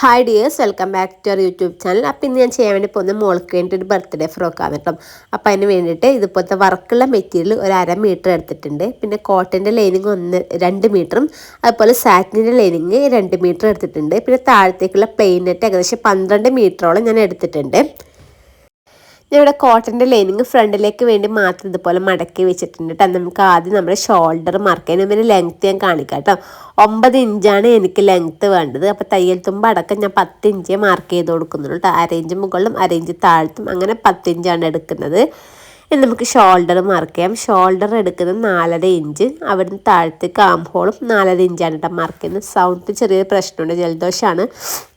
Hi dears welcome back to our YouTube channel അപ്പോൾ ഇന്ന് ഞാൻ ചെയ്യാൻ വേണ്ടി പോകുന്ന മോൾക്ക് വേണ്ടി ഒരു ബർത്ത്ഡേ ഫ്രോക്കാണ് കേട്ടോ. അപ്പോൾ അതിന് വേണ്ടിയിട്ട് ഇതുപോലത്തെ വർക്കുള്ള മെറ്റീരിയൽ ഒരു അര മീറ്റർ എടുത്തിട്ടുണ്ട്. പിന്നെ കോട്ടന്റെ ലൈനിങ് ഒന്ന് രണ്ട് മീറ്ററും അതുപോലെ സാറ്റിന്റെ ലൈനിങ് രണ്ട് മീറ്റർ എടുത്തിട്ടുണ്ട്. പിന്നെ താഴത്തേക്കുള്ള പ്ലെയിൻ നെറ്റ് ഏകദേശം പന്ത്രണ്ട് മീറ്ററോളം ഞാൻ എടുത്തിട്ടുണ്ട്. ഇവിടെ കോട്ടന്റെ ലൈനിങ് ഫ്രണ്ടിലേക്ക് വേണ്ടി മാത്രം ഇതുപോലെ മടക്കി വെച്ചിട്ടുണ്ട് കേട്ടോ നമുക്ക് ആദ്യം നമ്മുടെ ഷോൾഡർ മാർക്ക് ചെയ്യാൻ പിന്നെ ലെങ്ത്ത് ഞാൻ കാണിക്കാം കേട്ടോ ഒമ്പത് ഇഞ്ചാണ് എനിക്ക് ലെങ്ത്ത് വേണ്ടത്. അപ്പോൾ തയ്യൽ തുമ്പ് അടക്കം ഞാൻ പത്ത് ഇഞ്ചേ മാർക്ക് ചെയ്ത് കൊടുക്കുന്നുള്ളൂ കേട്ടോ ഇഞ്ച് മുകളിലും അരയിഞ്ച് താഴത്തും അങ്ങനെ പത്ത് ഇഞ്ചാണ് എടുക്കുന്നത്. ഇനി നമുക്ക് ഷോൾഡർ മാർക്ക് ചെയ്യാം. ഷോൾഡർ എടുക്കുന്നത് നാലര ഇഞ്ച് അവിടുന്ന് താഴത്തേക്ക് ആം ഹോളും നാലര ഇഞ്ചാണ് കേട്ടോ മാർക്ക് ചെയ്യുന്നത്. സൗണ്ട് ചെറിയൊരു പ്രശ്നമുണ്ട്. ജലദോഷമാണ്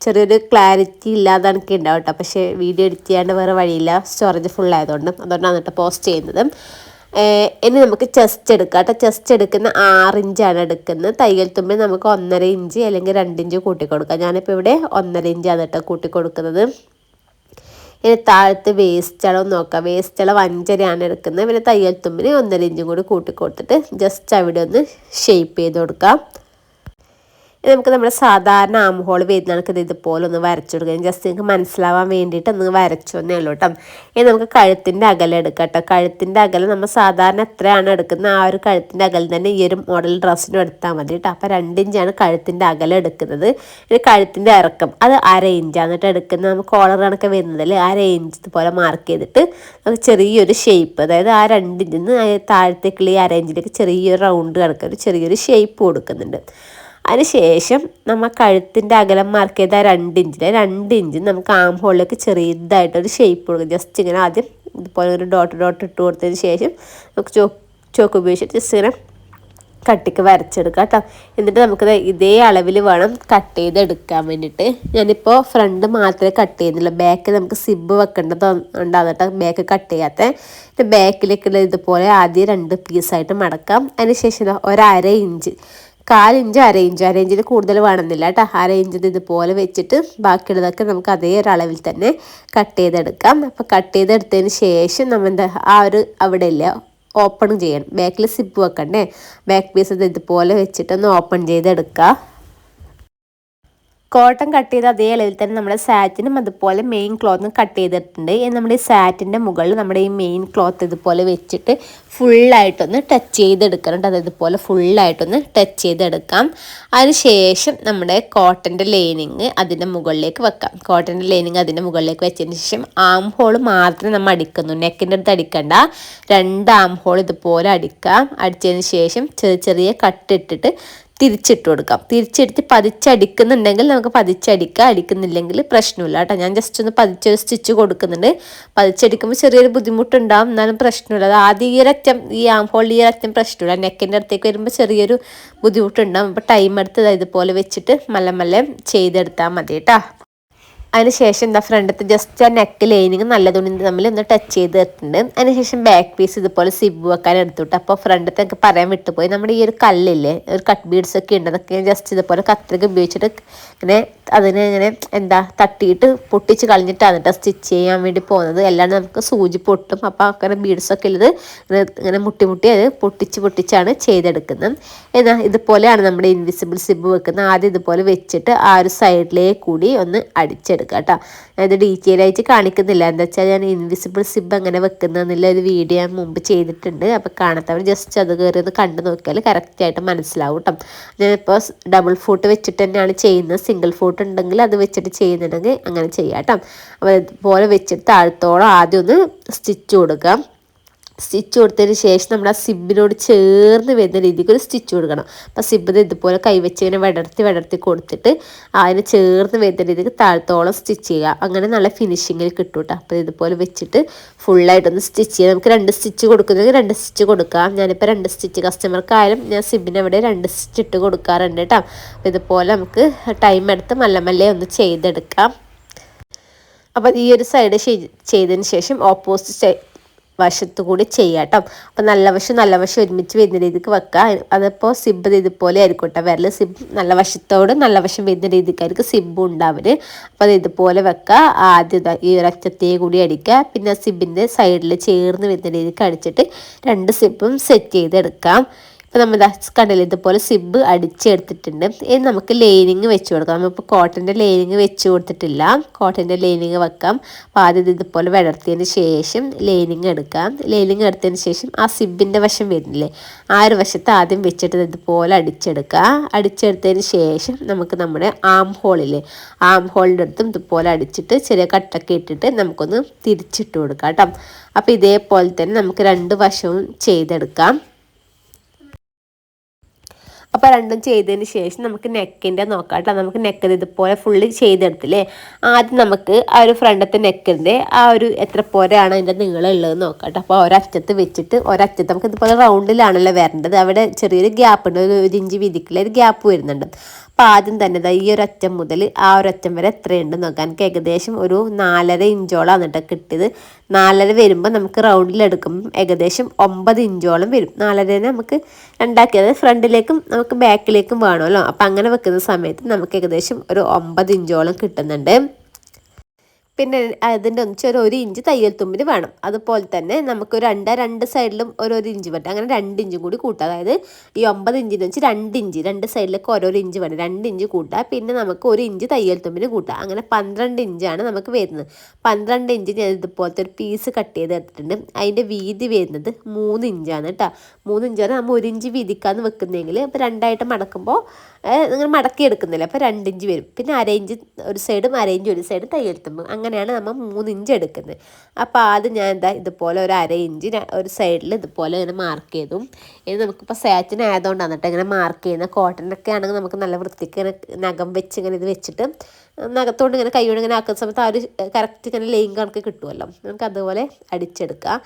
ചെറിയൊരു ക്ലാരിറ്റി ഇല്ലാതെ എനിക്ക് ഉണ്ടാവും കേട്ടോ പക്ഷേ വീഡിയോ എഡിറ്റ് ചെയ്യാണ്ട് വേറെ വഴിയില്ല. സ്റ്റോറേജ് ഫുൾ ആയതുകൊണ്ട്. അതുകൊണ്ടാണ് കേട്ടോ പോസ്റ്റ് ചെയ്യുന്നത്. ഇനി നമുക്ക് ചെസ്റ്റ് എടുക്കാം കേട്ടോ ചെസ്റ്റ് എടുക്കുന്ന ആറ് ഇഞ്ചാണ് എടുക്കുന്നത്. തയ്യൽ തുമ്പിൽ നമുക്ക് ഒന്നര ഇഞ്ച് അല്ലെങ്കിൽ രണ്ട് ഇഞ്ച് കൂട്ടി കൊടുക്കാം ഞാനിപ്പോൾ ഇവിടെ ഒന്നര ഇഞ്ചാണ് കേട്ടോ കൂട്ടി കൊടുക്കുന്നത് ഇനി താഴത്ത് വേസ്റ്റ് അളവ് നോക്കാം. വേസ്റ്റ് അളവ് അഞ്ചരയാണ് എടുക്കുന്നത്. പിന്നെ തയ്യൽ തുമ്പിന് ഒന്നര ഇഞ്ചും കൂടി കൂട്ടി കൊടുത്തിട്ട് ജസ്റ്റ് അവിടെ ഒന്ന് ഷേപ്പ് ചെയ്ത് കൊടുക്കാം. നമുക്ക് നമ്മുടെ സാധാരണ ആം ഹോൾ വരുന്ന കണക്ക് ഇതുപോലെ ഒന്ന് വരച്ചു കൊടുക്കാം. ജസ്റ്റ് നിങ്ങൾക്ക് മനസ്സിലാവാൻ വേണ്ടിയിട്ട് ഒന്ന് വരച്ചു എന്നേ ഉള്ളൂ കേട്ടോ. ഇനി നമുക്ക് കഴുത്തിന്റെ അകലം എടുക്കാം കേട്ടോ. കഴുത്തിന്റെ അകലം നമ്മൾ സാധാരണ എത്രയാണ് എടുക്കുന്നത്? ആ ഒരു കഴുത്തിന്റെ അകലം തന്നെ ഈ ഒരു മോഡൽ ഡ്രസ്സിനും എടുത്താൽ മതി കേട്ടോ. അപ്പോൾ രണ്ട് ഇഞ്ചാണ് കഴുത്തിന്റെ അകലം എടുക്കുന്നത്. ഇനി കഴുത്തിന്റെ ഇറക്കം അത് അര ഇഞ്ചാണ് എന്നിട്ട് എടുക്കുന്നത്. നമുക്ക് കോളർ കണക്ക് വരുന്നതല്ലേ അര ഇഞ്ച് ഇതുപോലെ മാർക്ക് ചെയ്തിട്ട് നമുക്ക് ചെറിയൊരു ഷേപ്പ് അതായത് ആ രണ്ട് ഇഞ്ചിൽ നിന്ന് താഴത്തേക്കുള്ള ഈ അര ഇഞ്ചിലേക്ക് ചെറിയൊരു റൗണ്ട് കണക്കൊരു ചെറിയൊരു ഷേപ്പ് കൊടുക്കുന്നുണ്ട്. അതിനുശേഷം നമ്മൾ കഴുത്തിന്റെ അകലം മാർക്ക് ചെയ്ത രണ്ട് ഇഞ്ചിൽ രണ്ട് ഇഞ്ച് നമുക്ക് ആം ഹോളിലേക്ക് ചെറിയതായിട്ടൊരു ഷേപ്പ് കൊടുക്കും. ജസ്റ്റ് ഇങ്ങനെ ആദ്യം ഇതുപോലെ ഒരു ഡോട്ട് ഡോട്ട് ഇട്ട് കൊടുത്തതിന് ശേഷം നമുക്ക് ചോ ചോക്ക് ഉപയോഗിച്ചിട്ട് ജസ്റ്റ് ഇങ്ങനെ കട്ടിക്ക് വരച്ചെടുക്കാം കേട്ടോ. എന്നിട്ട് നമുക്ക് ഇതേ അളവിൽ വേണം കട്ട് ചെയ്തെടുക്കാൻ വേണ്ടിയിട്ട്. ഞാനിപ്പോൾ ഫ്രണ്ട് മാത്രമേ കട്ട് ചെയ്യുന്നില്ല ബാക്ക് നമുക്ക് സിബ് വെക്കേണ്ടത് ഉണ്ടാകും കേട്ടോ. ബാക്ക് കട്ട് ചെയ്യാത്ത. ബാക്കിലേക്കുള്ള ഇതുപോലെ ആദ്യം രണ്ട് പീസായിട്ട് മടക്കാം. അതിന് ഒരര ഇഞ്ച് കാലിഞ്ച് അര ഇഞ്ച്. അര ഇഞ്ചിൽ കൂടുതൽ വേണമെന്നില്ല കേട്ടോ. അര ഇഞ്ച് ഇതുപോലെ വെച്ചിട്ട് ബാക്കിയുള്ളതൊക്കെ നമുക്ക് അതേ ഒരു അളവിൽ തന്നെ കട്ട് ചെയ്തെടുക്കാം. അപ്പോൾ കട്ട് ചെയ്തെടുത്തതിന് ശേഷം നമ്മൾ എന്താ ആ ഒരു അവിടെ ഇല്ല ഓപ്പൺ ചെയ്യണം ബാക്കിൽ സിപ്പ് വെക്കണ്ടേ? ബാക്ക് പീസ് ഇതുപോലെ വെച്ചിട്ടൊന്ന് ഓപ്പൺ ചെയ്തെടുക്കുക കോട്ടൺ കട്ട് ചെയ്ത അതേ അളവിൽ തന്നെ നമ്മുടെ സാറ്റിനും അതുപോലെ മെയിൻ ക്ലോത്തും കട്ട് ചെയ്തിട്ടുണ്ട്. നമ്മുടെ സാറ്റിന്റെ മുകളിൽ നമ്മുടെ ഈ മെയിൻ ക്ലോത്ത് ഇതുപോലെ വെച്ചിട്ട് ഫുള്ളായിട്ടൊന്ന് ടച്ച് ചെയ്തെടുക്കണം അത് ഇതുപോലെ ഫുള്ളായിട്ടൊന്ന് ടച്ച് ചെയ്തെടുക്കാം. അതിനുശേഷം നമ്മുടെ കോട്ടന്റെ ലൈനിങ് അതിന്റെ മുകളിലേക്ക് വെക്കാം. കോട്ടന്റെ ലൈനിങ് അതിന്റെ മുകളിലേക്ക് വെച്ചതിന് ശേഷം ആം ഹോൾ മാത്രം നമ്മൾ അടിക്കുന്നു. നെക്കിന്റെ അടുത്ത് അടിക്കണ്ട. രണ്ട് ആം ഹോൾ ഇതുപോലെ അടിക്കാം. അടിച്ചതിന് ശേഷം ചെറിയ ചെറിയ കട്ടിട്ടിട്ട് തിരിച്ചിട്ട് കൊടുക്കാം. തിരിച്ചെടുത്ത് പതിച്ചടിക്കുന്നുണ്ടെങ്കിൽ നമുക്ക് പതിച്ചടിക്കാം. അടിക്കുന്നില്ലെങ്കിൽ പ്രശ്നമില്ല കേട്ടോ. ഞാൻ ജസ്റ്റ് ഒന്ന് പതിച്ചൊരു സ്റ്റിച്ച് കൊടുക്കുന്നുണ്ട്. പതിച്ചടിക്കുമ്പോൾ ചെറിയൊരു ബുദ്ധിമുട്ടുണ്ടാവും. എന്നാലും പ്രശ്നമില്ല. അത് ആദ്യം ഈ ഒരറ്റം ഈ ആം ഹോൾ ഈ പ്രശ്നമില്ല. നെക്കിന്റെ അടുത്തേക്ക് വരുമ്പോൾ ചെറിയൊരു ബുദ്ധിമുട്ടുണ്ടാവും. അപ്പോൾ ടൈം എടുത്ത് ഇതുപോലെ വെച്ചിട്ട് മല്ല മല്ല ചെയ്തെടുത്താൽ മതി കേട്ടോ. അതിനുശേഷം എന്താ ഫ്രണ്ടത്തെ ജസ്റ്റ് ആ നെക്ക് ലൈനിങ് നല്ല തുണി ഒന്ന് ടച്ച് ചെയ്ത് ചെയ്തിട്ടുണ്ട് അതിനുശേഷം ബാക്ക് പീസ് ഇതുപോലെ സിബ് വെക്കാൻ എടുത്തുവിട്ട് അപ്പോൾ ഫ്രണ്ടത്തെ എനിക്ക് പറയാൻ വിട്ടുപോയി. നമ്മുടെ ഈ ഒരു കല്ലില്ലേ ഒരു കട്ട് ബീഡ്സ് ഒക്കെ ഉണ്ട്. അതൊക്കെ ജസ്റ്റ് ഇതുപോലെ കത്രിക ഉപയോഗിച്ചിട്ട് ഇങ്ങനെ അതിനെ ഇങ്ങനെ എന്താ തട്ടിയിട്ട് പൊട്ടിച്ച് കളഞ്ഞിട്ടാണ് കേട്ടോ സ്റ്റിച്ച് ചെയ്യാൻ വേണ്ടി പോകുന്നത്. അല്ലാണ്ട് നമുക്ക് സൂചി പൊട്ടും. അപ്പോൾ അങ്ങനെ ബീഡ്സൊക്കെ ഉള്ളത് ഇങ്ങനെ മുട്ടി മുട്ടി അത് പൊട്ടിച്ച് പൊട്ടിച്ചാണ് ചെയ്തെടുക്കുന്നത്. എന്നാൽ ഇതുപോലെയാണ് നമ്മുടെ ഇൻവിസിബിൾ സിബ് വെക്കുന്നത്. ആദ്യം ഇതുപോലെ വെച്ചിട്ട് ആ ഒരു സൈഡിലേക്ക് കൂടി ഒന്ന് അടിച്ചെടുക്കുക എടുക്കുക കേട്ടോ. ഞാനത് ഡീറ്റെയിൽ ആയിട്ട് കാണിക്കുന്നില്ല. എന്താ വെച്ചാൽ ഞാൻ ഇൻവിസിബിൾ സിബ് അങ്ങനെ വെക്കുന്നതെന്നുള്ള ഒരു വീഡിയോ ഞാൻ മുമ്പ് ചെയ്തിട്ടുണ്ട്. അപ്പോൾ കാണാത്തവർ ജസ്റ്റ് അത് കയറി ഒന്ന് കണ്ടു നോക്കിയാൽ കറക്റ്റായിട്ട് മനസ്സിലാവും കേട്ടോ. ഞാനിപ്പോൾ ഡബിൾ ഫൂട്ട് വെച്ചിട്ട് തന്നെയാണ് ചെയ്യുന്നത്. സിംഗിൾ ഫൂട്ട് ഉണ്ടെങ്കിൽ അത് വെച്ചിട്ട് ചെയ്യുന്നുണ്ടെങ്കിൽ അങ്ങനെ ചെയ്യാം കേട്ടോ. അപ്പോൾ ഇതുപോലെ വെച്ചിട്ട് താഴത്തോളം ആദ്യം ഒന്ന് സ്റ്റിച്ച് കൊടുക്കാം സ്റ്റിച്ച് കൊടുത്തതിന് ശേഷം നമ്മൾ ആ സിബിനോട് ചേർന്ന് വരുന്ന രീതിക്ക് ഒരു സ്റ്റിച്ച് കൊടുക്കണം. അപ്പോൾ സിബ് ഇതുപോലെ കൈവച്ച് ഇങ്ങനെ വിടർത്തി വിടർത്തി കൊടുത്തിട്ട് അതിന് ചേർന്ന് വരുന്ന രീതിക്ക് താഴത്തോളം സ്റ്റിച്ച് ചെയ്യുക. അങ്ങനെ നല്ല ഫിനിഷിങ്ങിൽ കിട്ടും കേട്ടോ അപ്പോൾ ഇതുപോലെ വെച്ചിട്ട് ഫുള്ളായിട്ടൊന്ന് സ്റ്റിച്ച് ചെയ്യുക നമുക്ക് രണ്ട് സ്റ്റിച്ച് കൊടുക്കുന്നെങ്കിൽ രണ്ട് സ്റ്റിച്ച് കൊടുക്കാം. ഞാനിപ്പോൾ രണ്ട് സ്റ്റിച്ച് കസ്റ്റമർക്കായാലും ഞാൻ സിബിന് അവിടെ രണ്ട് സ്റ്റിച്ച് ഇട്ട് കൊടുക്കാറുണ്ട് കേട്ടോ അപ്പോൾ ഇതുപോലെ നമുക്ക് ടൈം എടുത്ത് മല്ല മല്ലേ ഒന്ന് ചെയ്തെടുക്കാം. അപ്പോൾ ഈ ഒരു സൈഡ് ചെയ്തതിന് ശേഷം ഓപ്പോസിറ്റ് വശത്തു കൂടി ചെയ്യാം കേട്ടോ അപ്പം നല്ല വശം നല്ല വശം ഒരുമിച്ച് വരുന്ന രീതിക്ക് വെക്കുക അതിപ്പോൾ സിബ് ഇതുപോലെ ആയിരിക്കും കേട്ടോ വിരൽ സിബ് നല്ല വശത്തോട് നല്ല വശം വരുന്ന രീതിക്കായിരിക്കും സിബ് ഉണ്ടാവര് അപ്പോൾ അത് ഇതുപോലെ വെക്കുക ആദ്യം ഈ ഒരറ്റത്തേ കൂടി അടിക്കുക പിന്നെ സിബിന്റെ സൈഡിൽ ചേർന്ന് വരുന്ന രീതിക്ക് അടിച്ചിട്ട് രണ്ട് സിബും സെറ്റ് ചെയ്തെടുക്കാം. അപ്പോൾ നമ്മൾ കണ്ടില്ല ഇതുപോലെ സിബ് അടിച്ചെടുത്തിട്ടുണ്ട്. ഇനി നമുക്ക് ലൈനിങ് വെച്ച് കൊടുക്കാം. നമ്മളിപ്പോൾ കോട്ടന്റെ ലൈനിങ് വെച്ച് കൊടുത്തിട്ടില്ല. കോട്ടന്റെ ലൈനിങ് വെക്കാം. അപ്പോൾ ആദ്യം ഇതുപോലെ വിടർത്തിയതിന് ശേഷം ലൈനിങ് എടുക്കാം. ലൈനിങ് എടുത്തതിന് ശേഷം ആ സിബിന്റെ വശം വരുന്നില്ലേ? ആ ഒരു വശത്ത് ആദ്യം വെച്ചിട്ട് ഇതുപോലെ അടിച്ചെടുക്കുക. അടിച്ചെടുത്തതിന് ശേഷം നമുക്ക് നമ്മുടെ ആം ഹോളില്ലേ ആം ഹോളിന്റെ അടുത്തും ഇതുപോലെ അടിച്ചിട്ട് ചെറിയ കട്ടൊക്കെ ഇട്ടിട്ട് നമുക്കൊന്ന് തിരിച്ചിട്ട് കൊടുക്കാം കേട്ടോ. അപ്പോൾ ഇതേപോലെ തന്നെ നമുക്ക് രണ്ട് വശവും ചെയ്തെടുക്കാം. അപ്പോൾ രണ്ടും ചെയ്തതിന് ശേഷം നമുക്ക് നെക്കിന്റെ നോക്കാം കേട്ടോ നമുക്ക് നെക്ക് ഇതുപോലെ ഫുള്ള് ചെയ്തെടുത്തില്ലേ? ആദ്യം നമുക്ക് ആ ഒരു ഫ്രണ്ടത്തെ നെക്കിന്റെ ആ ഒരു എത്ര പോരെയാണ് അതിന്റെ നീളമുള്ളത് നോക്കാം കേട്ടോ അപ്പോൾ ഒരറ്റത്ത് വെച്ചിട്ട് ഒരറ്റത്ത് നമുക്ക് ഇതുപോലെ റൗണ്ടിലാണല്ലോ വരേണ്ടത്. അവിടെ ചെറിയൊരു ഗ്യാപ്പ് ഉണ്ട്. ഒരു ഇഞ്ച് വീതിക്കുള്ള ഒരു ഗ്യാപ്പ് വരുന്നുണ്ട്. അപ്പോൾ ആദ്യം തന്നെ ഈ ഒരറ്റം മുതൽ ആ ഒരറ്റം വരെ എത്രയുണ്ട് നോക്കാൻ. എനിക്ക് ഏകദേശം ഒരു നാലര ഇഞ്ചോളാണ് കേട്ടോ കിട്ടിയത്. നാലര വരുമ്പോൾ നമുക്ക് റൗണ്ടിലെടുക്കും ഏകദേശം ഒമ്പത് ഇഞ്ചോളം വരും. നാലര നമുക്ക് രണ്ടാക്കിയത് ഫ്രണ്ടിലേക്കും നമുക്ക് ബാക്കിലേക്കും വേണമല്ലോ. അപ്പം അങ്ങനെ വെക്കുന്ന സമയത്ത് നമുക്ക് ഏകദേശം ഒരു ഒമ്പത് ഇഞ്ചോളം കിട്ടുന്നുണ്ട്. പിന്നെ അതിന്റെ ഒന്നിച്ച് ഒരു ഇഞ്ച് തയ്യൽ തുമ്പിന് വേണം. അതുപോലെ തന്നെ നമുക്ക് രണ്ട് രണ്ട് സൈഡിലും ഓരോരു ഇഞ്ച് വേണ്ട അങ്ങനെ രണ്ട് ഇഞ്ചും കൂടി കൂട്ടുക അതായത് ഈ ഒമ്പത് ഇഞ്ചിന് വെച്ച് രണ്ട് ഇഞ്ച് രണ്ട് സൈഡിലേക്ക് ഓരോരോ ഇഞ്ച് വേണം. രണ്ട് ഇഞ്ച് കൂട്ടുക പിന്നെ നമുക്ക് ഒരു ഇഞ്ച് തയ്യൽ തുമ്പിന് കൂട്ടുക അങ്ങനെ പന്ത്രണ്ട് ഇഞ്ചാണ് നമുക്ക് വരുന്നത്. പന്ത്രണ്ട് ഇഞ്ച് ഞാൻ ഇതുപോലത്തെ ഒരു പീസ് കട്ട് ചെയ്ത് എടുത്തിട്ടുണ്ട്. അതിന്റെ വീതി വരുന്നത് മൂന്ന് ഇഞ്ചാണ് കേട്ടോ. മൂന്ന് ഇഞ്ചാണ് നമ്മൾ ഒരു ഇഞ്ച് വീതിക്കാന്ന് വെക്കുന്നതെങ്കിൽ ഇപ്പോൾ രണ്ടായിട്ട് മടക്കുമ്പോൾ നിങ്ങൾ മടക്കി എടുക്കുന്നില്ല. അപ്പോൾ രണ്ട് ഇഞ്ച് വരും. പിന്നെ അര ഇഞ്ച് ഒരു സൈഡും അര ഇഞ്ച് ഒരു സൈഡും തയ്യൽ തുമ്പ് അങ്ങനെയാണ് നമ്മൾ മൂന്ന് ഇഞ്ച് എടുക്കുന്നത്. അപ്പോൾ ആദ്യം ഞാൻ എന്താ ഇതുപോലെ ഒരു അര ഇഞ്ച് ഒരു സൈഡിൽ ഇതുപോലെ ഇങ്ങനെ മാർക്ക് ചെയ്തു. ഇനി നമുക്കിപ്പോൾ സാറ്റിന് ആയതുകൊണ്ടാണ് കേട്ടോ ഇങ്ങനെ മാർക്ക് ചെയ്യുന്ന. കോട്ടനൊക്കെ ആണെങ്കിൽ നമുക്ക് നല്ല വൃത്തിക്ക് ഇങ്ങനെ നഖം വെച്ച് ഇങ്ങനെ ഇത് വെച്ചിട്ട് നഖത്തോണ്ട് ഇങ്ങനെ കൈയോട് ഇങ്ങനെ ആക്കുന്ന സമയത്ത് ആ ഒരു കറക്റ്റ് ഇങ്ങനെ ലെയിൻ കണക്ക് കിട്ടുമല്ലോ നമുക്ക് അതുപോലെ അടിച്ചെടുക്കാം.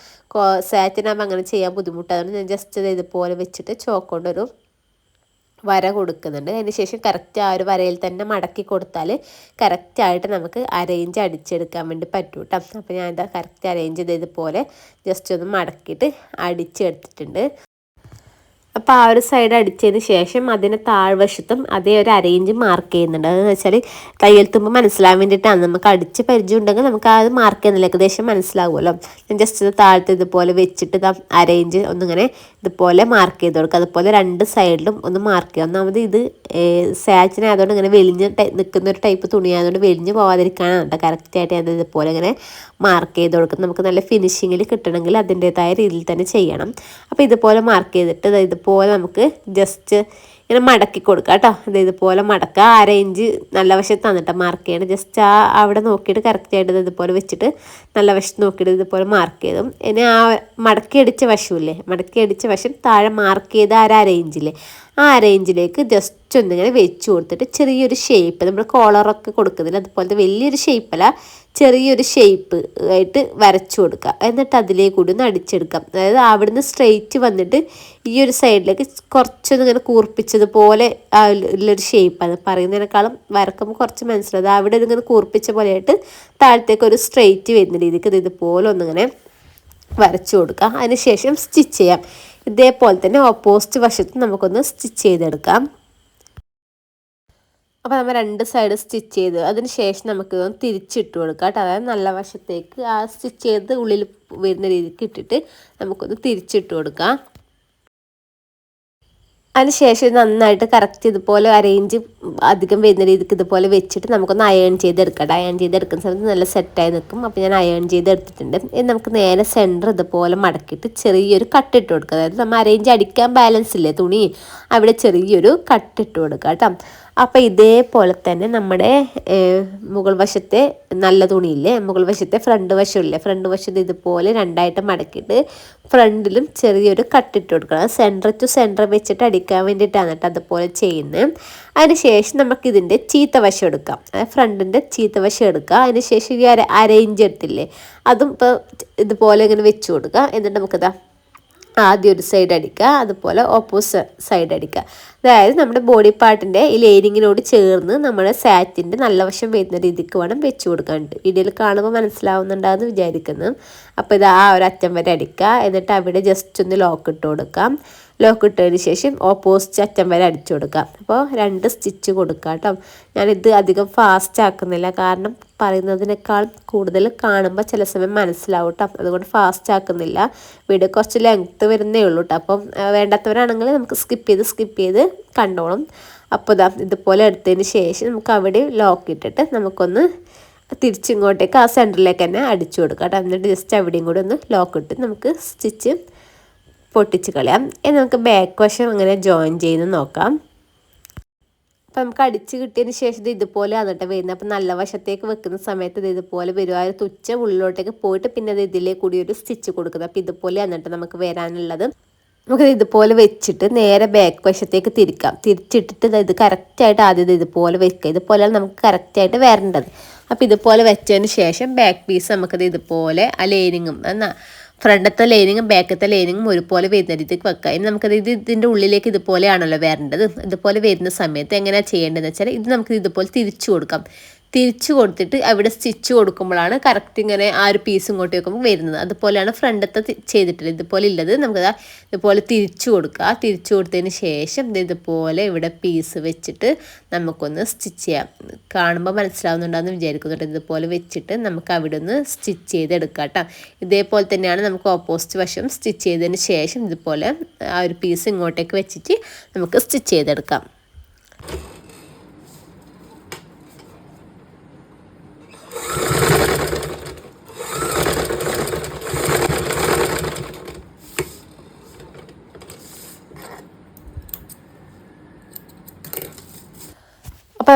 സാറ്റിനാകുമ്പോൾ അങ്ങനെ ചെയ്യാൻ ബുദ്ധിമുട്ടാണ് ഞാൻ ജസ്റ്റ് ഇതുപോലെ വെച്ചിട്ട് ചോക്കൊണ്ടൊരു വര കൊടുക്കുന്നുണ്ട്. അതിന് ശേഷം കറക്റ്റ് ആ ഒരു വരയിൽ തന്നെ മടക്കി കൊടുത്താൽ കറക്റ്റായിട്ട് നമുക്ക് അറേഞ്ച് അടിച്ചെടുക്കാൻ വേണ്ടി പറ്റും കേട്ടോ അപ്പോൾ ഞാനിതാ കറക്റ്റ് അറേഞ്ച് ചെയ്തതുപോലെ ജസ്റ്റ് ഒന്ന് മടക്കിയിട്ട് അടിച്ചെടുത്തിട്ടുണ്ട്. അപ്പോൾ ആ ഒരു സൈഡ് അടിച്ചതിന് ശേഷം അതിന് താഴ്വശത്തും അതേ ഒരു അരയിഞ്ച് മാർക്ക് ചെയ്യുന്നുണ്ട്. അതെന്ന് വെച്ചാൽ തയ്യൽ തുമ്പ് മനസ്സിലാൻ വേണ്ടിയിട്ടാണ്. നമുക്ക് അടിച്ച് പരിചയം ഉണ്ടെങ്കിൽ നമുക്ക് അത് മാർക്ക് ചെയ്യുന്നില്ല. ഏകദേശം മനസ്സിലാവുമല്ലോ. ഞാൻ ജസ്റ്റ് താഴത്ത് ഇതുപോലെ വെച്ചിട്ട് ഇതാ അരയിഞ്ച് ഒന്നിങ്ങനെ ഇതുപോലെ മാർക്ക് ചെയ്ത് കൊടുക്കുക. അതുപോലെ രണ്ട് സൈഡിലും ഒന്ന് മാർക്ക് ചെയ്യുക. ഒന്നാമത് ഇത് സാച്ചിനായതുകൊണ്ട് ഇങ്ങനെ വെളിഞ്ഞ് നിൽക്കുന്ന ഒരു ടൈപ്പ് തുണിയായതുകൊണ്ട് വെളിഞ്ഞ് പോവാതിരിക്കാനാണ് കേട്ടോ. കറക്റ്റായിട്ട് ഞാൻ ഇതുപോലെ ഇങ്ങനെ മാർക്ക് ചെയ്ത് കൊടുക്കും നമുക്ക് നല്ല ഫിനിഷിങ്ങിൽ കിട്ടണമെങ്കിൽ അതിന്റെതായ രീതിയിൽ തന്നെ ചെയ്യണം. അപ്പോൾ ഇതുപോലെ മാർക്ക് ചെയ്തിട്ട് ഇതുപോലെ നമുക്ക് ജസ്റ്റ് ഇങ്ങനെ മടക്കി കൊടുക്കുക കേട്ടോ. അത് ഇതുപോലെ മടക്കുക. അര ഇഞ്ച് നല്ല വശത്ത് തന്നിട്ട് മാർക്ക് ചെയ്യണം. ജസ്റ്റ് ആ അവിടെ നോക്കിയിട്ട് കറക്റ്റായിട്ട് ഇതുപോലെ വെച്ചിട്ട് നല്ല വശത്ത് നോക്കിയിട്ട് ഇതുപോലെ മാർക്ക് ചെയ്തും. ഇനി ആ മടക്കി അടിച്ച വശമില്ലേ മടക്കി അടിച്ച വശം താഴെ മാർക്ക് ചെയ്ത ആ അര ഇഞ്ചില്ലേ ആ റേഞ്ചിലേക്ക് ജസ്റ്റ് ഒന്നിങ്ങനെ വെച്ച് കൊടുത്തിട്ട് ചെറിയൊരു ഷേപ്പ് നമ്മൾ കോളറൊക്കെ കൊടുക്കുന്നില്ല. അതുപോലത്തെ വലിയൊരു ഷേപ്പല്ല ചെറിയൊരു ഷേപ്പ് ആയിട്ട് വരച്ചു കൊടുക്കുക. എന്നിട്ട് അതിലേക്ക് കൂടി ഒന്ന് അടിച്ചെടുക്കാം. അതായത് അവിടുന്ന് സ്ട്രെയിറ്റ് വന്നിട്ട് ഈ ഒരു സൈഡിലേക്ക് കുറച്ചൊന്ന് ഇങ്ങനെ കൂർപ്പിച്ചതുപോലെ ഉള്ളൊരു ഷേപ്പാണ് പറയുന്നതിനേക്കാളും വരക്കുമ്പോൾ കുറച്ച് മനസ്സിലാവും. അവിടെ ഇങ്ങനെ കൂർപ്പിച്ച പോലെയായിട്ട് താഴത്തേക്ക് ഒരു സ്ട്രെയിറ്റ് വരുന്ന രീതിക്ക് ഇത് ഇതുപോലെ ഒന്നിങ്ങനെ വരച്ചു കൊടുക്കുക അതിനുശേഷം സ്റ്റിച്ച് ചെയ്യാം. ഇതേപോലെ തന്നെ ഓപ്പോസിറ്റ് വശത്ത് നമുക്കൊന്ന് സ്റ്റിച്ച് ചെയ്തെടുക്കാം. അപ്പോൾ നമ്മൾ രണ്ട് സൈഡ് സ്റ്റിച്ച് ചെയ്ത് അതിന് ശേഷം നമുക്ക് തിരിച്ചിട്ട് കൊടുക്കാം കേട്ടോ. അതായത് നല്ല വശത്തേക്ക് ആ സ്റ്റിച്ച് ചെയ്ത് ഉള്ളിൽ വരുന്ന രീതിക്ക് ഇട്ടിട്ട് നമുക്കൊന്ന് തിരിച്ചിട്ട് കൊടുക്കാം. അതിനുശേഷം നന്നായിട്ട് കറക്റ്റ് ഇതുപോലെ അറേഞ്ച് അധികം വരുന്ന രീതിക്ക് ഇതുപോലെ വെച്ചിട്ട് നമുക്കൊന്ന് അയൺ ചെയ്തെടുക്കാം അയൺ ചെയ്തെടുക്കുന്ന സമയത്ത് നല്ല സെറ്റായി നിൽക്കും. അപ്പോൾ ഞാൻ അയൺ ചെയ്തെടുത്തിട്ടുണ്ട്. ഇനി നമുക്ക് നേരെ സെന്റർ ഇതുപോലെ മടക്കിയിട്ട് ചെറിയൊരു കട്ടിട്ട് കൊടുക്കുക അതായത് നമ്മൾ അറേഞ്ച് അടിക്കാൻ ബാലൻസ് ഇല്ലേ തുണി അവിടെ ചെറിയൊരു കട്ടിട്ട് കൊടുക്കുക കേട്ടോ. അപ്പോൾ ഇതേപോലെ തന്നെ നമ്മുടെ മുകൾ വശത്തെ നല്ല തുണിയില്ലേ മുകൾ വശത്തെ ഫ്രണ്ട് വശമില്ലേ ഫ്രണ്ട് വശത്ത് ഇതുപോലെ രണ്ടായിട്ട് മടക്കിയിട്ട് ഫ്രണ്ടിലും ചെറിയൊരു കട്ടിട്ട് കൊടുക്കണം. സെന്റർ ടു സെന്റർ വെച്ചിട്ട് അടിക്കാൻ വേണ്ടിയിട്ടാണ് കേട്ടോ അതുപോലെ ചെയ്യുന്നത് അതിനുശേഷം നമുക്ക് ഇതിന്റെ ചീത്ത വശം എടുക്കാം. ഫ്രണ്ടിന്റെ ചീത്ത വശം എടുക്കുക. അതിനുശേഷം ഈ അര അരയിഞ്ച് എടുത്തില്ലേ അതും ഇപ്പോൾ ഇതുപോലെ ഇങ്ങനെ വെച്ച് കൊടുക്കുക. എന്നിട്ട് നമുക്കിതാ ആദ്യം ഒരു സൈഡ് അടിക്കുക അതുപോലെ ഓപ്പോസിറ്റ് സൈഡ് അടിക്കുക. അതായത് നമ്മുടെ ബോഡി പാർട്ടിന്റെ ഈ ലൈനിങ്ങിനോട് ചേർന്ന് നമ്മുടെ സാറ്റിന്റെ നല്ല വശം വരുന്ന രീതിക്ക് വേണം വെച്ച് കൊടുക്കാനുണ്ട് വീഡിയോയിൽ കാണുമ്പോൾ മനസ്സിലാവുന്നുണ്ടാകുമെന്ന് വിചാരിക്കുന്നു. അപ്പോൾ ഇത് ആ ഒരു അറ്റം വരെ അടിക്കുക. എന്നിട്ട് അവിടെ ജസ്റ്റ് ഒന്ന് ലോക്ക് ഇട്ട് കൊടുക്കാം. ലോക്ക് ഇട്ടതിന് ശേഷം ഓപ്പോസിറ്റ് അറ്റം വരെ അടിച്ചു കൊടുക്കാം. അപ്പോൾ രണ്ട് സ്റ്റിച്ച് കൊടുക്കുക കേട്ടോ. ഞാനിത് അധികം ഫാസ്റ്റ് ആക്കുന്നില്ല. കാരണം പറയുന്നതിനേക്കാൾ കൂടുതൽ കാണുമ്പോൾ ചില സമയം മനസ്സിലാവും കേട്ടോ. അതുകൊണ്ട് ഫാസ്റ്റ് ആക്കുന്നില്ല. വീഡിയോ കുറച്ച് ലെങ്ത്ത് വരുന്നേ ഉള്ളൂ കേട്ടോ. അപ്പം വേണ്ടാത്തവരാണെങ്കിൽ നമുക്ക് സ്കിപ്പ് ചെയ്ത് സ്കിപ്പ് ചെയ്ത് കണ്ടോളും. അപ്പോൾ ഇതാ ഇതുപോലെ എടുത്തതിന് ശേഷം നമുക്ക് അവിടെ ലോക്ക് ഇട്ടിട്ട് നമുക്കൊന്ന് തിരിച്ചിങ്ങോട്ടേക്ക് ആ സെന്ററിലേക്ക് തന്നെ അടിച്ചു കൊടുക്കാം കേട്ടോ. എന്നിട്ട് ജസ്റ്റ് അവിടെയും കൂടി ഒന്ന് ലോക്ക് ഇട്ട് നമുക്ക് സ്റ്റിച്ച് പൊട്ടിച്ച് കളയാം. ഇനി നമുക്ക് ബാക്ക് വശം അങ്ങനെ ജോയിൻ ചെയ്ത് നോക്കാം. അപ്പം നമുക്ക് അടിച്ച് കിട്ടിയതിന് ശേഷം ഇത് ഇതുപോലെ എന്നിട്ട് വരുന്നത്. അപ്പം നല്ല വശത്തേക്ക് വെക്കുന്ന സമയത്ത് ഇത് ഇതുപോലെ വരും. ആ ഒരു തുച്ച ഉള്ളിലോട്ടേക്ക് പോയിട്ട് പിന്നെ അത് ഇതിലേ കൂടി ഒരു സ്റ്റിച്ച് കൊടുക്കുന്നത് അപ്പം ഇതുപോലെ എന്നിട്ട് നമുക്ക് വരാനുള്ളത്. നമുക്ക് ഇതുപോലെ വെച്ചിട്ട് നേരെ ബാക്ക് വശത്തേക്ക് തിരിക്കാം. തിരിച്ചിട്ടിട്ട് ഇത് കറക്റ്റായിട്ട് ആദ്യം ഇതുപോലെ വെക്കുക. ഇതുപോലെയാണ് നമുക്ക് കറക്റ്റായിട്ട് വരേണ്ടത്. അപ്പോൾ ഇതുപോലെ വെച്ചതിന് ശേഷം ബാക്ക് പീസ് നമുക്കത് ഇതുപോലെ ആ ലൈനിങ്ങും എന്നാ ഫ്രണ്ടത്തെ ലൈനിങ്ങും ബാക്കത്തെ ലൈനിങ്ങും ഒരുപോലെ വരുന്ന രീതിക്ക് വെക്കുക. ഇനി നമുക്കത് ഇത് ഇതിന്റെ ഉള്ളിലേക്ക് ഇതുപോലെയാണല്ലോ വരേണ്ടത്. ഇതുപോലെ വരുന്ന സമയത്ത് എങ്ങനെയാണ് ചെയ്യേണ്ടതെന്ന് വെച്ചാൽ ഇത് നമുക്ക് ഇതുപോലെ തിരിച്ചു കൊടുക്കാം. തിരിച്ചു കൊടുത്തിട്ട് അവിടെ സ്റ്റിച്ച് കൊടുക്കുമ്പോഴാണ് കറക്റ്റ് ഇങ്ങനെ ആ ഒരു പീസ് ഇങ്ങോട്ട് വെക്കുമ്പോൾ വരുന്നത്. അതുപോലെയാണ് ഫ്രണ്ടത്തെ ചെയ്തിട്ടുള്ളത്. ഇതുപോലെ ഉള്ളത് നമുക്ക് ഇതുപോലെ തിരിച്ചു കൊടുക്കുക. തിരിച്ചു കൊടുത്തതിന് ശേഷം ഇതുപോലെ ഇവിടെ പീസ് വെച്ചിട്ട് നമുക്കൊന്ന് സ്റ്റിച്ച് ചെയ്യാം. കാണുമ്പോൾ മനസ്സിലാവുന്നുണ്ടെന്ന് വിചാരിക്കുന്നുണ്ട്. ഇതുപോലെ വെച്ചിട്ട് നമുക്ക് അവിടെ ഒന്ന് സ്റ്റിച്ച് ചെയ്തെടുക്കാം കേട്ടോ. ഇതേപോലെ തന്നെയാണ് നമുക്ക് ഓപ്പോസിറ്റ് വശം സ്റ്റിച്ച് ചെയ്തതിന് ശേഷം ഇതുപോലെ ആ ഒരു പീസ് ഇങ്ങോട്ടേക്ക് വെച്ചിട്ട് നമുക്ക് സ്റ്റിച്ച് ചെയ്തെടുക്കാം.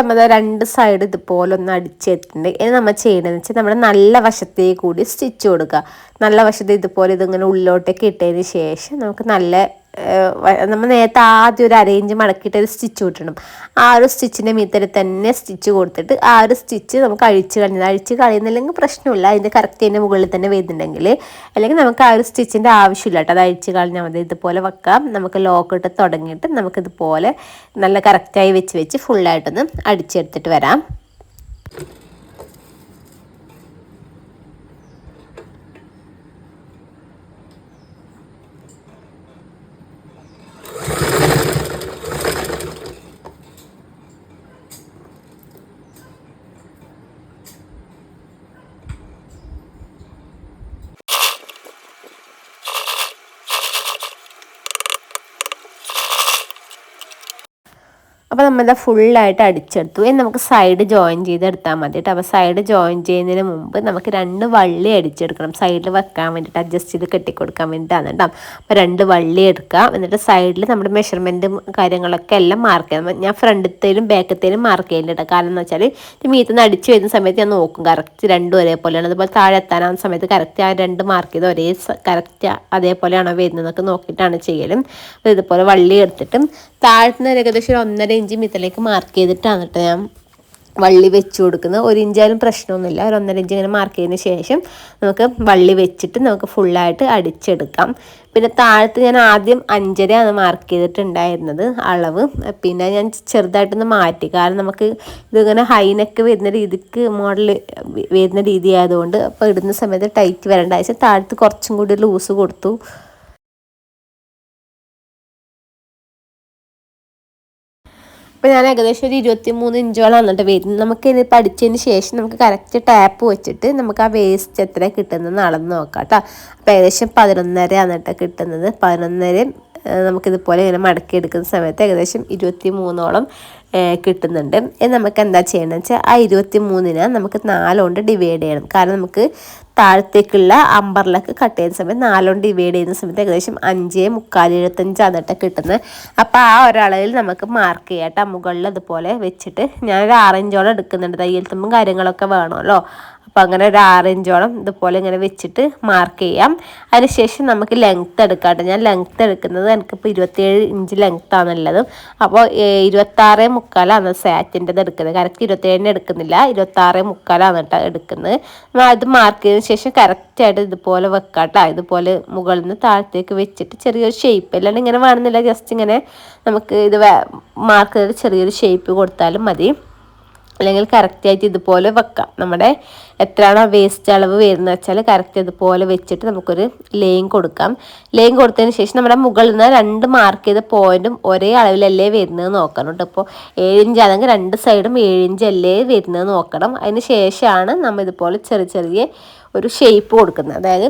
നമ്മൾ രണ്ട് സൈഡ് ഇതുപോലെ ഒന്ന് അടിച്ചെടുത്തിട്ടുണ്ട് ഇനി നമ്മൾ ചെയ്യേണ്ടതെന്ന് വെച്ചാൽ നമ്മുടെ നല്ല വശത്തേ കൂടി സ്റ്റിച്ച് കൊടുക്കുക. നല്ല വശത്ത് ഇതുപോലെ ഇതിങ്ങനെ ഉള്ളിലോട്ടേക്ക് ഇട്ടതിന് ശേഷം നമുക്ക് നല്ല നമ്മൾ നേരത്തെ ആദ്യം ഒരു അറേഞ്ച് മടക്കിയിട്ട് ഒരു സ്റ്റിച്ച് വിട്ടിടണം ആ ഒരു സ്റ്റിച്ചിന്റെ മീത്തരെ തന്നെ സ്റ്റിച്ച് കൊടുത്തിട്ട് ആ ഒരു സ്റ്റിച്ച് നമുക്ക് അഴിച്ച് കളഞ്ഞത്. അഴിച്ച് കളയുന്നില്ലെങ്കിൽ പ്രശ്നമില്ല. അതിന്റെ കറക്റ്റ് അതിന്റെ മുകളിൽ തന്നെ വരുന്നുണ്ടെങ്കിൽ അല്ലെങ്കിൽ നമുക്ക് ആ ഒരു സ്റ്റിച്ചിന്റെ ആവശ്യമില്ല കേട്ടോ. അത് അഴിച്ച് കളഞ്ഞാൽ മതി. ഇതുപോലെ വെക്കാം. നമുക്ക് ലോക്ക് ഇട്ട് തുടങ്ങിയിട്ട് നമുക്കിതുപോലെ നല്ല കറക്റ്റായി വെച്ച് വെച്ച് ഫുള്ളായിട്ടൊന്ന് അടിച്ചെടുത്തിട്ട് വരാം അപ്പോൾ നമ്മളിത് ഫുള്ളായിട്ട് അടിച്ചെടുത്തു. ഇനി നമുക്ക് സൈഡ് ജോയിൻ ചെയ്തെടുത്താൽ മതി കേട്ടോ. അപ്പോൾ സൈഡ് ജോയിൻ ചെയ്യുന്നതിന് മുമ്പ് നമുക്ക് രണ്ട് വള്ളി അടിച്ചെടുക്കണം. സൈഡിൽ വെക്കാൻ വേണ്ടിയിട്ട് അഡ്ജസ്റ്റ് ചെയ്ത് കെട്ടിക്കൊടുക്കാൻ വേണ്ടിയിട്ടാണ് കേട്ടോ. അപ്പോൾ രണ്ട് വള്ളി എടുക്കാം. എന്നിട്ട് സൈഡിൽ നമ്മുടെ മെഷർമെന്റും കാര്യങ്ങളൊക്കെ എല്ലാം മാർക്ക് ചെയ്യാം. ഞാൻ ഫ്രണ്ടത്തേലും ബാക്കത്തേലും മാർക്ക് ചെയ്യുന്നുണ്ട് കാരണം എന്ന് വെച്ചാൽ മീത്തിൽ നിന്ന് അടിച്ച് വരുന്ന സമയത്ത് ഞാൻ നോക്കും. കറക്റ്റ് രണ്ടും ഒരേപോലെയാണ്. അതുപോലെ താഴെ എത്താനാവുന്ന സമയത്ത് കറക്റ്റ് ആ രണ്ട് മാർക്ക് ചെയ്ത് ഒരേ കറക്റ്റ് അതേപോലെയാണോ വരുന്നതെന്നൊക്കെ നോക്കിയിട്ടാണ് ചെയ്യലും. ഇതുപോലെ വള്ളി എടുത്തിട്ടും താഴ്ത്തുന്ന ഏകദേശം ഒന്നര ഇഞ്ച് മിത്തലേക്ക് മാർക്ക് ചെയ്തിട്ടാണ് കേട്ടോ ഞാൻ വള്ളി വെച്ച് കൊടുക്കുന്നത്. ഒരു ഇഞ്ചായാലും പ്രശ്നമൊന്നുമില്ല. ഒരു ഒന്നര ഇഞ്ച് ഇങ്ങനെ മാർക്ക് ചെയ്തതിന് ശേഷം നമുക്ക് വള്ളി വെച്ചിട്ട് നമുക്ക് ഫുള്ളായിട്ട് അടിച്ചെടുക്കാം. പിന്നെ താഴത്ത് ഞാൻ ആദ്യം അഞ്ചരയാണ് മാർക്ക് ചെയ്തിട്ടുണ്ടായിരുന്നത് അളവ്. പിന്നെ ഞാൻ ചെറുതായിട്ടൊന്ന് മാറ്റി. കാരണം നമുക്ക് ഇതിങ്ങനെ ഹൈനൊക്കെ വരുന്ന രീതിക്ക് മോഡൽ വരുന്ന രീതി ആയതുകൊണ്ട് അപ്പോൾ ഇടുന്ന സമയത്ത് ടൈറ്റ് വരേണ്ട. ആവശ്യം താഴത്ത് കുറച്ചും കൂടി ലൂസ് കൊടുത്തു. അപ്പോൾ ഞാൻ ഏകദേശം ഒരു ഇരുപത്തി മൂന്ന് ഇഞ്ചോളം എന്നിട്ട് വരുന്നത് നമുക്ക് ഇത് പഠിച്ചതിന് ശേഷം നമുക്ക് കറക്റ്റ് ടാപ്പ് വെച്ചിട്ട് നമുക്ക് ആ വേസ്റ്റ് എത്ര കിട്ടുന്നത് അളന്ന് നോക്കാം കേട്ടോ അപ്പോൾ ഏകദേശം പതിനൊന്നര എന്നിട്ട് കിട്ടുന്നത്. പതിനൊന്നര നമുക്കിതുപോലെ ഇങ്ങനെ മടക്കി എടുക്കുന്ന സമയത്ത് ഏകദേശം ഇരുപത്തി മൂന്നോളം കിട്ടുന്നുണ്ട്. നമുക്ക് എന്താ ചെയ്യണമെന്ന് വെച്ചാൽ ആ ഇരുപത്തി മൂന്നിന് നമുക്ക് നാലുകൊണ്ട് ഡിവൈഡ് ചെയ്യണം. കാരണം നമുക്ക് താഴത്തേക്കുള്ള അമ്പറിലൊക്കെ കട്ട് ചെയ്യുന്ന സമയത്ത് നാലുകൊണ്ട് ഡിവൈഡ് ചെയ്യുന്ന സമയത്ത് ഏകദേശം അഞ്ച് മുക്കാൽ എഴുപത്തഞ്ചാണ് കേട്ടോ കിട്ടുന്നത്. അപ്പോൾ ആ ഒരളവിൽ നമുക്ക് മാർക്ക് ചെയ്യാം കേട്ടോ. മുകളിൽ അതുപോലെ വെച്ചിട്ട് ഞാനൊരു ആറഞ്ചോളം എടുക്കുന്നുണ്ട്. തയ്യൽ തുമ്പും കാര്യങ്ങളൊക്കെ വേണമല്ലോ. അപ്പോൾ അങ്ങനെ ഒരു ആറഞ്ചോളം ഇതുപോലെ ഇങ്ങനെ വെച്ചിട്ട് മാർക്ക് ചെയ്യാം. അതിനുശേഷം നമുക്ക് ലെങ്ത്ത് എടുക്കാം ഞാൻ ലെങ്ത്ത് എടുക്കുന്നത് എനിക്കിപ്പോൾ ഇരുപത്തിയേഴ് ഇഞ്ച് ലെങ്ത്താണുള്ളത് അപ്പോൾ ഇരുപത്താറ് മുക്കാലാണ് സാറ്റിന്റെത് എടുക്കുന്നത്. കറക്റ്റ് ഇരുപത്തേഴിന് എടുക്കുന്നില്ല. ഇരുപത്താറ് മുക്കാലാണ് കേട്ടോ എടുക്കുന്നത്. അത് മാർക്ക് ചെയ്തതിന് ശേഷം കറക്റ്റായിട്ട് ഇതുപോലെ വെക്കാം കേട്ടോ ഇതുപോലെ മുകളിൽ നിന്ന് താഴത്തേക്ക് വെച്ചിട്ട് ചെറിയൊരു ഷേപ്പ് അല്ലാണ്ട് ഇങ്ങനെ വേണമെന്നില്ല. ജസ്റ്റ് ഇങ്ങനെ നമുക്ക് ഇത് മാർക്ക് ചെയ്ത് ചെറിയൊരു ഷേപ്പ് കൊടുത്താലും മതി. അല്ലെങ്കിൽ കറക്റ്റായിട്ട് ഇതുപോലെ വെക്കാം. നമ്മുടെ എത്രയാണോ വേസ്റ്റ് അളവ് വരുന്നത് വെച്ചാൽ കറക്റ്റ് ഇതുപോലെ വെച്ചിട്ട് നമുക്കൊരു ലെയിൻ കൊടുക്കാം. ലെയിൻ കൊടുത്തതിന് ശേഷം നമ്മുടെ മുകളിൽ നിന്ന് രണ്ട് മാർക്ക് ചെയ്ത പോയിന്റും ഒരേ അളവിലല്ലേ വരുന്നത് നോക്കണം കേട്ടോ ഇപ്പോൾ ഏഴിഞ്ച് ആണെങ്കിൽ രണ്ട് സൈഡും ഏഴിഞ്ച് അല്ലേ വരുന്നത് നോക്കണം. അതിന് ശേഷമാണ് നമ്മൾ ഇതുപോലെ ചെറിയ ചെറിയ ഒരു ഷേപ്പ് കൊടുക്കുന്നത്. അതായത്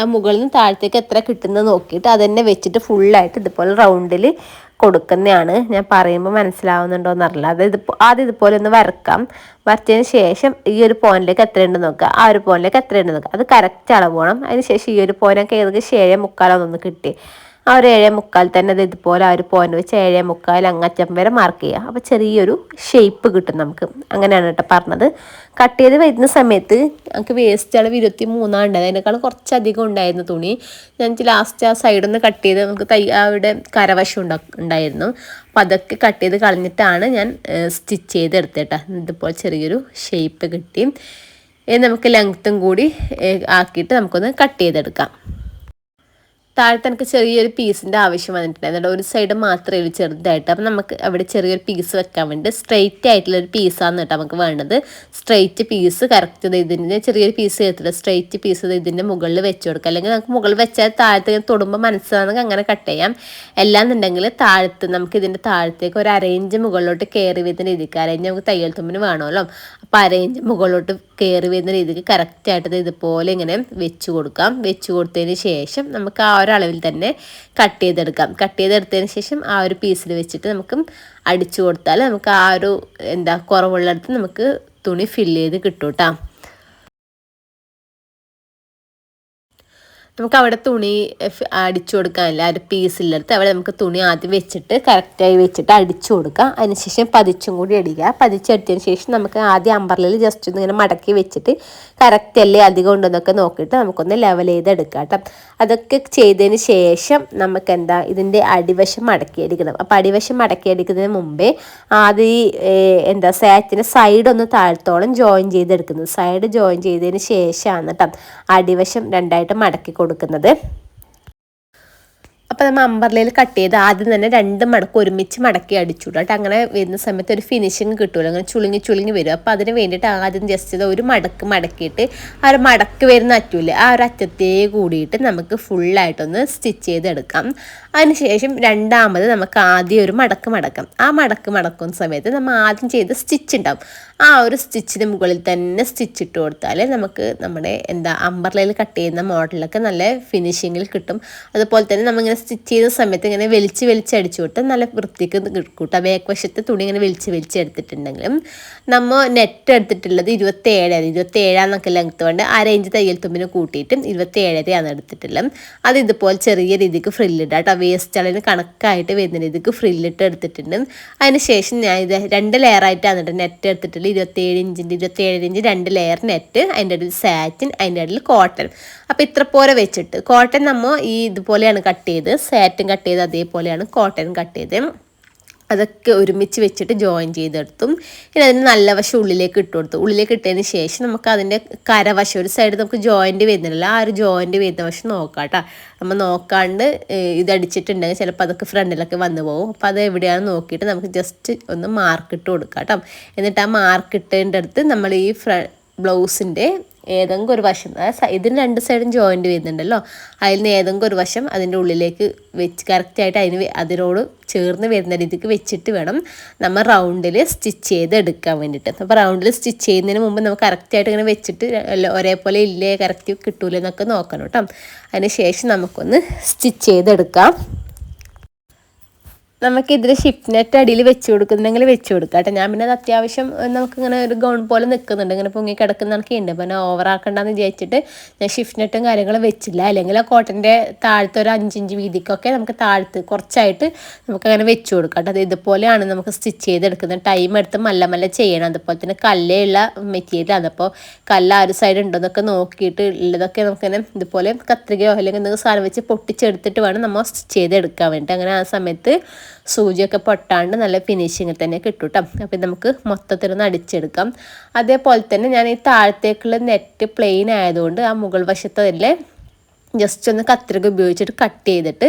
ആ മുകളിൽ നിന്ന് താഴത്തേക്ക് എത്ര കിട്ടുന്നത് നോക്കിയിട്ട് അതന്നെ വെച്ചിട്ട് ഫുള്ളായിട്ട് ഇതുപോലെ റൗണ്ടിൽ കൊടുക്കുന്നതാണ്. ഞാൻ പറയുമ്പോൾ മനസ്സിലാവുന്നുണ്ടോ എന്നറിയില്ല അത് ഇത് ആദ്യം ഇതുപോലെ ഒന്ന് വരക്കാം. വരച്ചതിന് ശേഷം ഈ ഒരു പോയിന്റിലേക്ക് എത്ര ഉണ്ട് നോക്കുക. ആ ഒരു പോയിന്റിലേക്ക് എത്ര ഉണ്ട് നോക്കുക. അത് കറക്റ്റ് അളവ് വേണം. അതിന് ശേഷം ഈ ഒരു പോയിന്റൊക്കെ ഏതൊക്കെ ശേഷം മുക്കാലോ ഒന്ന് കിട്ടി ആ ഒരു ഏഴേ മുക്കാൽ തന്നെ അത് ഇതുപോലെ ആ ഒരു പോയിന്റ് വെച്ച് ഏഴേ മുക്കാൽ അങ്ങറ്റം വരെ മാർക്ക് ചെയ്യുക. അപ്പോൾ ചെറിയൊരു ഷേപ്പ് കിട്ടും നമുക്ക്. അങ്ങനെയാണ് കേട്ടോ പറഞ്ഞത്. കട്ട് ചെയ്ത് വരുന്ന സമയത്ത് നമുക്ക് വേസ്റ്റ് അളവ് ഇരുപത്തി മൂന്നാണ് ഉണ്ടായത് അതിനേക്കാൾ കുറച്ചധികം ഉണ്ടായിരുന്നു തുണി. ഞാൻ ലാസ്റ്റ് ആ സൈഡിൽ നിന്ന് കട്ട് ചെയ്ത് നമുക്ക് തൈ അവിടെ കരവശം ഉണ്ടായിരുന്നു. അപ്പം അതൊക്കെ കട്ട് ചെയ്ത് കളഞ്ഞിട്ടാണ് ഞാൻ സ്റ്റിച്ച് ചെയ്ത് കേട്ടോ. ഇതുപോലെ ചെറിയൊരു ഷേപ്പ് കിട്ടി. നമുക്ക് ലെങ്ത്തും കൂടി ആക്കിയിട്ട് നമുക്കൊന്ന് കട്ട് ചെയ്തെടുക്കാം. താഴത്തെ എനിക്ക് ചെറിയൊരു പീസിന്റെ ആവശ്യം വന്നിട്ടുണ്ടായിരുന്നു ഒരു സൈഡ് മാത്രമേ ഉള്ളൂ ചെറുതായിട്ട്. അപ്പം നമുക്ക് അവിടെ ചെറിയൊരു പീസ് വെക്കാൻ വേണ്ടി സ്ട്രെയിറ്റ് ആയിട്ടുള്ള ഒരു പീസാണ് കേട്ടോ നമുക്ക് വേണ്ടത്. സ്ട്രെയിറ്റ് പീസ് കറക്റ്റ് ഇതിന്റെ ചെറിയൊരു പീസ് ചെയ്തിട്ട് സ്ട്രെയിറ്റ് പീസ് ഇതിന്റെ മുകളിൽ വെച്ച് കൊടുക്കുക. അല്ലെങ്കിൽ നമുക്ക് മുകളിൽ വെച്ചാൽ താഴത്ത് തൊടുമ്പോൾ മനസ്സിലാണെങ്കിൽ അങ്ങനെ കട്ട് ചെയ്യാം. എന്നുണ്ടെങ്കിൽ താഴത്ത് നമുക്ക് ഇതിന്റെ താഴത്തേക്ക് ഒരു അരയിഞ്ച് മുകളിലോട്ട് കയറി വരുന്ന രീതിക്ക്. അരയിഞ്ച് നമുക്ക് തയ്യൽ തുമ്പിന് വേണമല്ലോ. അരയിഞ്ച് മുകളിലോട്ട് കയറി വരുന്ന രീതിക്ക് കറക്റ്റായിട്ട് ഇതുപോലെ ഇങ്ങനെ വെച്ച് കൊടുക്കാം. വെച്ച് കൊടുത്തതിന് ശേഷം നമുക്ക് ആ ഒരളവിൽ തന്നെ കട്ട് ചെയ്തെടുക്കാം. കട്ട് ചെയ്തെടുത്തതിന് ശേഷം ആ ഒരു പീസിൽ വെച്ചിട്ട് നമുക്ക് അടിച്ചു കൊടുത്താൽ നമുക്ക് ആ ഒരു എന്താ കുറവുള്ളിടത്ത് നമുക്ക് തുണി ഫില്ല് ചെയ്ത് കിട്ടും കേട്ടോ നമുക്ക് അവിടെ തുണി അടിച്ചു കൊടുക്കാനില്ല. ഒരു പീസിലെടുത്ത് അവിടെ നമുക്ക് തുണി ആദ്യം വെച്ചിട്ട് കറക്റ്റായി വെച്ചിട്ട് അടിച്ചു കൊടുക്കാം. അതിനുശേഷം പതിച്ചും കൂടി അടിക്കുക പതിച്ചെടുത്തതിന് ശേഷം നമുക്ക് ആദ്യം അമ്പർലിൽ ജസ്റ്റ് ഒന്ന് ഇങ്ങനെ മടക്കി വെച്ചിട്ട് കറക്റ്റ് അല്ലേ അധികം ഉണ്ടെന്നൊക്കെ നോക്കിയിട്ട് നമുക്കൊന്ന് ലെവൽ ചെയ്തെടുക്കാം കേട്ടോ. അതൊക്കെ ചെയ്തതിന് ശേഷം നമുക്ക് എന്താ ഇതിന്റെ അടിവശം മടക്കിയെടുക്കണം. അപ്പോൾ അടിവശം മടക്കിയെടുക്കുന്നതിന് മുമ്പേ ആദ്യം എന്താ സാറ്റിന്റെ സൈഡ് ഒന്ന് താഴ്ത്തോളം ജോയിൻ ചെയ്തെടുക്കുന്നത്. സൈഡ് ജോയിൻ ചെയ്തതിന് ശേഷമാണ് കേട്ടോ അടിവശം രണ്ടായിട്ട് മടക്കി കൊടുക്കുന്നത്. അപ്പോൾ നമ്മൾ അമ്പർലയിൽ കട്ട് ചെയ്ത് ആദ്യം തന്നെ രണ്ട് മടക്ക് ഒരുമിച്ച് മടക്കി അടിച്ചു കേട്ടോ അങ്ങനെ വരുന്ന സമയത്ത് ഒരു ഫിനിഷിങ് കിട്ടുമല്ലോ അങ്ങനെ ചുളുങ്ങി ചുളുങ്ങി വരും. അപ്പോൾ അതിന് വേണ്ടിയിട്ട് ആദ്യം ജസ്റ്റ് ഒരു മടക്ക് മടക്കിയിട്ട് ആ ഒരു മടക്ക് വരുന്ന അറ്റൂല്ലേ ആ ഒരു അറ്റത്തേ കൂടിയിട്ട് നമുക്ക് ഫുള്ളായിട്ടൊന്ന് സ്റ്റിച്ച് ചെയ്തെടുക്കാം. അതിനുശേഷം രണ്ടാമത് നമുക്ക് ആദ്യം ഒരു മടക്ക് മടക്കാം. ആ മടക്ക് മടക്കുന്ന സമയത്ത് നമ്മൾ ആദ്യം ചെയ്ത് സ്റ്റിച്ച് ഉണ്ടാവും. ആ ഒരു സ്റ്റിച്ചിന് മുകളിൽ തന്നെ സ്റ്റിച്ച് ഇട്ട് കൊടുത്താൽ നമുക്ക് നമ്മുടെ എന്താ അമ്പർലയിൽ കട്ട് ചെയ്യുന്ന മോഡലൊക്കെ നല്ല ഫിനിഷിങ്ങിൽ കിട്ടും. അതുപോലെ തന്നെ നമ്മളിങ്ങനെ സ്റ്റിച്ച് ചെയ്യുന്ന സമയത്ത് ഇങ്ങനെ വലിച്ച് വലിച്ച് അടിച്ചു കൊടുത്താൽ നല്ല വൃത്തിക്ക് കിട്ടും ബാക്ക് വശത്തെ തുണി ഇങ്ങനെ വലിച്ച് വലിച്ച് എടുത്തിട്ടുണ്ടെങ്കിലും നമ്മൾ നെറ്റ് എടുത്തിട്ടുള്ളത് ഇരുപത്തി ഏഴാണ് ഇരുപത്തി ഏഴാന്നൊക്കെ ലെങ്ത്ത് കൊണ്ട് ആ ഇഞ്ച് തയ്യൽ തുമ്പിന് കൂട്ടിയിട്ടും ഇരുപത്തി ഏഴരയാണ് എടുത്തിട്ടുള്ളത്. അത് ഇതുപോലെ ചെറിയ രീതിക്ക് ഫ്രില്ലിടാം കേട്ടോ. വേസ്റ്റ് അളവിന് കണക്കായിട്ട് വരുന്ന രീതിക്ക് ഫ്രില്ലിട്ട് എടുത്തിട്ടുണ്ട്. അതിന് ശേഷം ഞാൻ ഇത് രണ്ട് ലെയറായിട്ടാണ് കേട്ടോ നെറ്റ് എടുത്തിട്ടുള്ളത്. ഇരുപത്തേഴ് ഇഞ്ചിന്റെ ഇരുപത്തേഴ് ഇഞ്ച് രണ്ട് ലെയർ നെറ്റ് അതിന്റെ ഇടയിൽ സാറ്റിൻ അതിന്റെ ഇടയിൽ കോട്ടൺ അപ്പോൾ ഇത്ര പോലെ വെച്ചിട്ട് കോട്ടൺ നമ്മൾ ഈ ഇതുപോലെയാണ് കട്ട് ചെയ്ത് സാറ്റിൻ കട്ട് ചെയ്ത് അതേപോലെയാണ് കോട്ടൺ കട്ട് ചെയ്ത്. അതൊക്കെ ഒരുമിച്ച് വെച്ചിട്ട് ജോയിൻ ചെയ്തെടുത്തും. ഇനി അതിന് നല്ല വശം ഉള്ളിലേക്ക് ഇട്ട് കൊടുത്തു. ഉള്ളിലേക്ക് ഇട്ടതിന് ശേഷം നമുക്ക് അതിന്റെ കരവശം ഒരു സൈഡ് നമുക്ക് ജോയിന്റ് വരുന്നില്ല ആ ഒരു ജോയിന്റ് വരുന്ന വശം നോക്കാം കേട്ടോ നമ്മൾ നോക്കാണ്ട് ഇതടിച്ചിട്ടുണ്ടെങ്കിൽ ചിലപ്പോൾ അതൊക്കെ ഫ്രണ്ടിലൊക്കെ വന്നു പോകും. അപ്പോൾ അത് എവിടെയാണെന്ന് നോക്കിയിട്ട് നമുക്ക് ജസ്റ്റ് ഒന്ന് മാർക്ക് ഇട്ട് കൊടുക്കാം കേട്ടോ എന്നിട്ട് ആ മാർക്ക് അടുത്ത് നമ്മൾ ഈ ഫ്ര ബ്ലൗസിന്റെ ഏതെങ്കിലും ഒരു വശം ഇതിന് രണ്ട് സൈഡും ജോയിന്റ് വരുന്നുണ്ടല്ലോ. അതിൽ നിന്ന് ഏതെങ്കിലും ഒരു വശം അതിന്റെ ഉള്ളിലേക്ക് വെച്ച് കറക്റ്റായിട്ട് അതിന് അതിനോട് ചേർന്ന് വരുന്ന രീതിക്ക് വെച്ചിട്ട് വേണം നമ്മൾ റൗണ്ടിൽ സ്റ്റിച്ച് ചെയ്ത് എടുക്കാൻ വേണ്ടിയിട്ട് അപ്പോൾ റൗണ്ടിൽ സ്റ്റിച്ച് ചെയ്യുന്നതിന് മുമ്പ് നമുക്ക് കറക്റ്റായിട്ട് ഇങ്ങനെ വെച്ചിട്ട് ഒരേപോലെ ഇല്ലേ കറക്റ്റ് കിട്ടൂലെന്നൊക്കെ നോക്കണം കേട്ടോ. അതിന് ശേഷം നമുക്കൊന്ന് സ്റ്റിച്ച് ചെയ്തെടുക്കാം. നമുക്ക് ഇതിൽ ഷിഫ്റ്റ് നെറ്റ് അടിയിൽ വെച്ച് കൊടുക്കുന്നുണ്ടെങ്കിൽ വെച്ച് കൊടുക്കാം കേട്ടോ ഞാൻ പിന്നെ അത് അത്യാവശ്യം നമുക്ക് ഇങ്ങനെ ഒരു ഗൗൺ പോലെ നിൽക്കുന്നുണ്ട് ഇങ്ങനെ പൊങ്ങി കിടക്കുന്ന കണക്കുണ്ട്. പിന്നെ ഓവറാക്കണ്ടെന്ന് വിചാരിച്ചിട്ട് ഞാൻ ഷിഫ്റ്റ് നെറ്റും കാര്യങ്ങളും വെച്ചില്ല. അല്ലെങ്കിൽ ആ കോട്ടന്റെ താഴത്തെ ഒരു അഞ്ചിഞ്ച് വീതിക്കൊക്കെ നമുക്ക് താഴത്ത് കുറച്ചായിട്ട് നമുക്കങ്ങനെ വെച്ച് കൊടുക്കാം കേട്ടോ അത് ഇതുപോലെയാണ് നമുക്ക് സ്റ്റിച്ച് ചെയ്തെടുക്കുന്നത്. ടൈം എടുത്ത് മല്ല മല്ല ചെയ്യണം. അതുപോലെ തന്നെ കല്ലുള്ള മെറ്റീരിയലാണ് അപ്പോൾ കല്ല് ആ ഒരു സൈഡ് ഉണ്ടോ എന്നൊക്കെ നോക്കിയിട്ട് ഉള്ളതൊക്കെ നമുക്കിങ്ങനെ ഇതുപോലെ കത്രികയോ അല്ലെങ്കിൽ എന്തെങ്കിലും സാധനം വെച്ച് പൊട്ടിച്ചെടുത്തിട്ട് വേണം നമ്മൾ സ്റ്റിച്ച് ചെയ്തെടുക്കാൻ വേണ്ടിയിട്ട്. അങ്ങനെ ആ സമയത്ത് സൂചിയൊക്കെ പൊട്ടാണ്ട് നല്ല ഫിനിഷിങ് തന്നെ കിട്ടും കേട്ടോ അപ്പം നമുക്ക് മൊത്തത്തിലൊന്ന് അടിച്ചെടുക്കാം. അതേപോലെ തന്നെ ഞാൻ ഈ താഴത്തേക്കുള്ള നെറ്റ് പ്ലെയിൻ ആയതുകൊണ്ട് ആ മുകൾ വശത്തല്ലേ ജസ്റ്റ് ഒന്ന് കത്രിക ഉപയോഗിച്ചിട്ട് കട്ട് ചെയ്തിട്ട്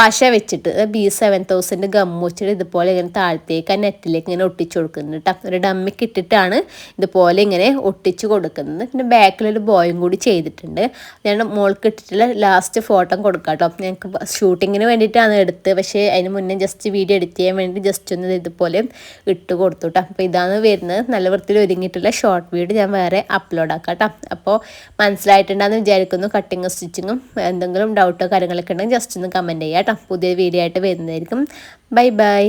പശ വെച്ചിട്ട് ബി സെവൻ തൗസൻഡ് ഗം വെച്ചിട്ട് ഇതുപോലെ ഇങ്ങനെ താഴത്തേക്ക് ആ നെറ്റിലേക്ക് ഇങ്ങനെ ഒട്ടിച്ചു കൊടുക്കുന്നുണ്ട് കേട്ടോ ഒരു ഡമ്മിക്ക് ഇട്ടിട്ടാണ് ഇതുപോലെ ഇങ്ങനെ ഒട്ടിച്ചു കൊടുക്കുന്നത്. പിന്നെ ബാക്കിലൊരു ബോയും കൂടി ചെയ്തിട്ടുണ്ട്. ഞാൻ മോൾക്ക് ഇട്ടിട്ടുള്ള ലാസ്റ്റ് ഫോട്ടോ കൊടുക്കാം കേട്ടോ ഞങ്ങൾക്ക് ഷൂട്ടിങ്ങിന് വേണ്ടിയിട്ടാണ് എടുത്ത്. പക്ഷേ അതിന് മുന്നേ ജസ്റ്റ് വീഡിയോ എഡിറ്റ് ചെയ്യാൻ വേണ്ടി ജസ്റ്റ് ഒന്ന് ഇതുപോലെ ഇട്ട് കൊടുത്തു കേട്ടോ അപ്പോൾ ഇതാണ് വരുന്നത്. നല്ല വൃത്തിയിൽ ഒരുങ്ങിയിട്ടുള്ള ഷോർട്ട് വീഡിയോ ഞാൻ വേറെ അപ്ലോഡ് ആക്കാം കേട്ടോ അപ്പോൾ മനസ്സിലായിട്ടുണ്ടെന്ന് വിചാരിക്കുന്നു. കട്ടിങ്ങും സ്റ്റിച്ചിങ്ങും എന്തെങ്കിലും ഡൗട്ടോ കാര്യങ്ങളൊക്കെ ഉണ്ടെങ്കിൽ ജസ്റ്റ് ഒന്ന് കമന്റ് ചെയ്യാം കേട്ടോ. പുതിയ വീഡിയോ ആയിട്ട് വരുന്നതായിരിക്കും. Bye bye